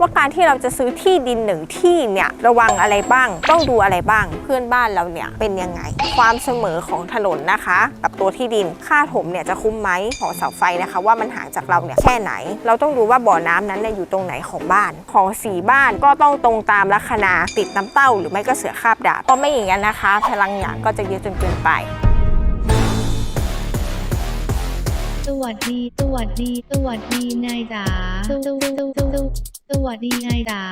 ว่าการที่เราจะซื้อที่ดินหนึ่งที่เนี่ยระวังอะไรบ้าง ต้องดูอะไรบ้าง เพื่อนบ้านเราเนี่ยเป็นยังไง ความเสมอของถนนนะคะ กับตัวที่ดินค่าถมเนี่ยจะคุ้มไหมหอเสาไฟนะคะ ว่ามันห่างจากเราเนี่ยแค่ไหน เราต้องดูว่าบ่อน้ำนั้นเนี่ยอยู่ตรงไหนของบ้าน ของสีบ้านก็ต้องตรงตามลัคนาติดน้ำเต้า หรือไม่ก็เสือคาบดาบเพราะไม่อย่างนั้นนะคะ พลังหยางก็จะเยอะจนเกินไปสวัสดีสวัสดีสวัสดีนายจ๋า สวัสดีนายจ๋า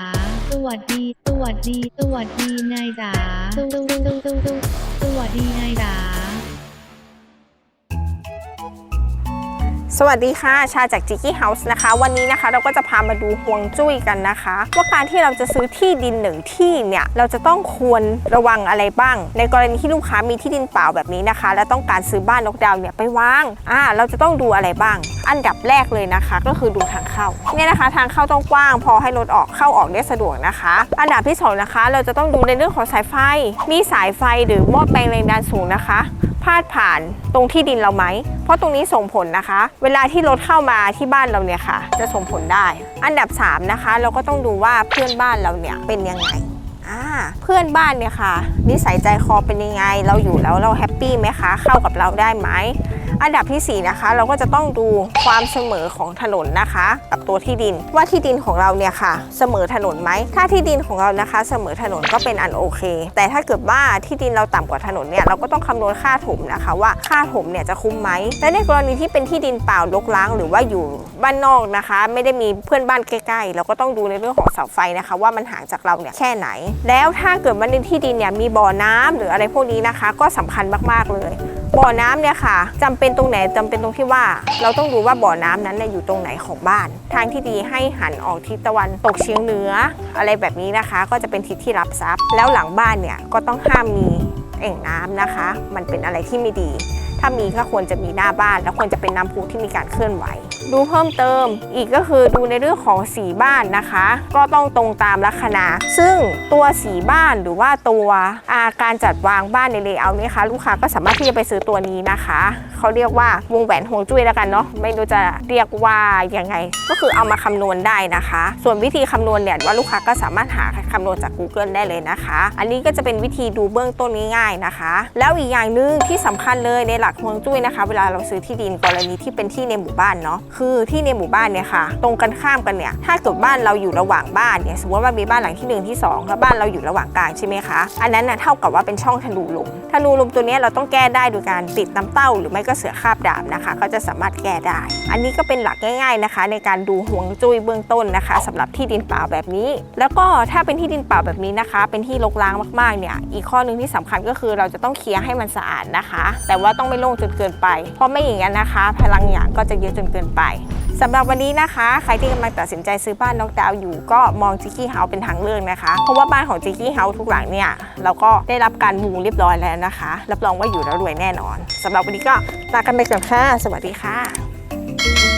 สวัสดี สวัสดี สวัสดีนายจ๋าสวสวสวสวสวัสดีนายจ๋า สวัสดีค่ะ ชาจากจิกกี้เฮาส์นะคะ วันนี้นะคะเราก็จะพามาดูฮวงจุ้ยกันนะคะ ว่าการที่เราจะซื้อที่ดินหนึ่งที่เนี่ยเราจะต้องควรระวังอะไรบ้าง ในกรณีที่ลูกค้ามีที่ดินเปล่าแบบนี้นะคะ และต้องการซื้อบ้านนกดาวเนี่ยไปวางอ่าเราจะต้องดูอะไรบ้าง อันดับแรกเลยนะคะ ก็คือดูทางเข้าเนี่ยนะคะ ทางเข้าต้องกว้างพอให้รถออกเข้าออกได้สะดวกนะคะ อันดับที่สองนะคะ เราจะต้องดูในเรื่องของสายไฟ มีสายไฟหรือหม้อแปลงแรงดันสูงนะคะ พาดผ่านตรงที่ดินเราไหม เพราะตรงนี้ส่งผลนะคะ เวลาที่รถเข้ามาที่บ้านเราเนี่ยค่ะ จะส่งผลได้ อันดับ 3 นะคะ เราก็ต้องดูว่าเพื่อนบ้านเราเนี่ยเป็นยังไงอ่าเพื่อนบ้านเนี่ยค่ะ นิสัยใจคอเป็นยังไง เราอยู่แล้วเราแฮปปี้ไหมคะ เข้ากับเราได้ไหม อันดับทีสี่ 4 นะคะ เราก็จะต้องดูความเสมอของถนนนะคะ กับตัวที่ดิน ว่าที่ดินของเราเนี่ยค่ะ เสมอถนนไหม ถ้าที่ดินของเรานะคะ เสมอถนนก็เป็นอันโอเค แต่ถ้าเกิดว่าที่ดินเราต่ำกว่าถนนเนี่ยเราก็ต้องคำนวณค่าถมนะคะว่าค่าถมเนี่ยจะคุ้มไหมและในกรณีที่เป็นที่ดินเปล่ารกร้าง หรือว่าอยู่บ้านนอกนะคะ ไม่ได้มีเพื่อนบ้านใกล้ๆเราก็ต้องดูในเรื่องของเสาไฟนะคะ ว่ามันห่างจากเราเนี่ยแค่ไหน แล้วถ้าเกิดว่าในที่ดินเนี่ยมีบ่อน้ำหรืออะไรพวกนี้นะคะ ก็สำคัญมากๆเลย บ่อน้ำเนี่ยค่ะจำเป็นตรงไหนจำเป็นตรงที่ว่า เราต้องดูว่าบ่อน้ำนั้นเนี่ยอยู่ตรงไหนของบ้าน ทางที่ดีให้หันออกทิศตะวันตกเฉียงเหนือ อะไรแบบนี้นะคะ ก็จะเป็นทิศที่รับทรัพย์ แล้วหลังบ้านเนี่ยก็ต้องห้ามมีแอ่งน้ำนะคะ มันเป็นอะไรที่ไม่ดี ถ้ามีก็ควรจะมีหน้าบ้าน แล้วควรจะเป็นน้ำพุที่มีการเคลื่อนไหว ดูเพิ่มเติมอีกก็คือดูในเรื่องของสีบ้านนะคะ ก็ต้องตรงตามลัคนาซึ่งตัวสีบ้านหรือว่าตัวอาการจัดวางบ้านในเลเยอร์นี่ค่ะลูกค้าก็สามารถที่จะไปซื้อตัวนี้นะคะเขาเรียกว่าวงแหวนห่วงจุ้ยแล้วกันเนาะไม่รู้จะเรียกว่ายังไง ก็คือเอามาคำนวณได้นะคะ ส่วนวิธีคำนวณเนี่ยว่าลูกค้าก็สามารถหา คำนวณจาก Google ได้เลยนะคะ อันนี้ก็จะเป็นวิธีดูเบื้องต้นง่ายๆนะคะ แล้วอีกอย่างหนึ่งที่สำคัญเลยในหลักฮวงจุ้ยนะคะ เวลาเราซื้อที่ดินกรณีที่เป็นที่ในหมู่บ้านเนาะคือที่ในหมู่บ้านเนี่ยค่ะ ตรงกันข้ามกันเนี่ยถ้าเกิดบ้านเราอยู่ระหว่างบ้านเนี่ยสมมติว่ามีบ้านหลังที่หนึ่งที่สองแล้วบ้านเราอยู่ระหว่างกลางใช่ไหมคะอันนั้นน่ะเท่ากับว่าเป็นช่องธนูลมธนูลมตัวนี้เราต้องแก้ได้โดยการติดน้ำเต้า หรือไม่ก็เสือคาบดาบนะคะ ก็จะสามารถแก้ได้ อันนี้ก็เป็นหลักง่าย ๆนะคะ ในการดูห่วงจุ้ยเบื้องต้นนะคะสำหรับที่ดินเปล่าแบบนี้ แล้วก็ถ้าเป็นที่ดินเปล่าแบบนี้นะคะ เป็นที่รกร้างมากๆเนี่ยอีกข้อหนึ่งที่สำคัญก็คือเราจะต้องเคลียร์ให้มันสะอาดนะคะ แต่ว่าต้องไม่โล่งจนเกินไป เพราะไม่อย่างนั้นนะคะ พลังหยางก็จะเยอะจนเกินไปสำหรับวันนี้นะคะ ใครที่กำลังตัดสินใจซื้อบ้านนอกดาวอยู่ก็มองจิกกี้เฮาเป็นทางเลือกนะคะ เพราะว่าบ้านของจิกกี้เฮาทุกหลังเนี่ย เราก็ได้รับการมูเรียบร้อยแล้วนะคะ รับรองว่าอยู่แล้วรวยแน่นอนสำหรับวันนี้ก็ลากันไปก่อนค่ะ สวัสดีค่ะ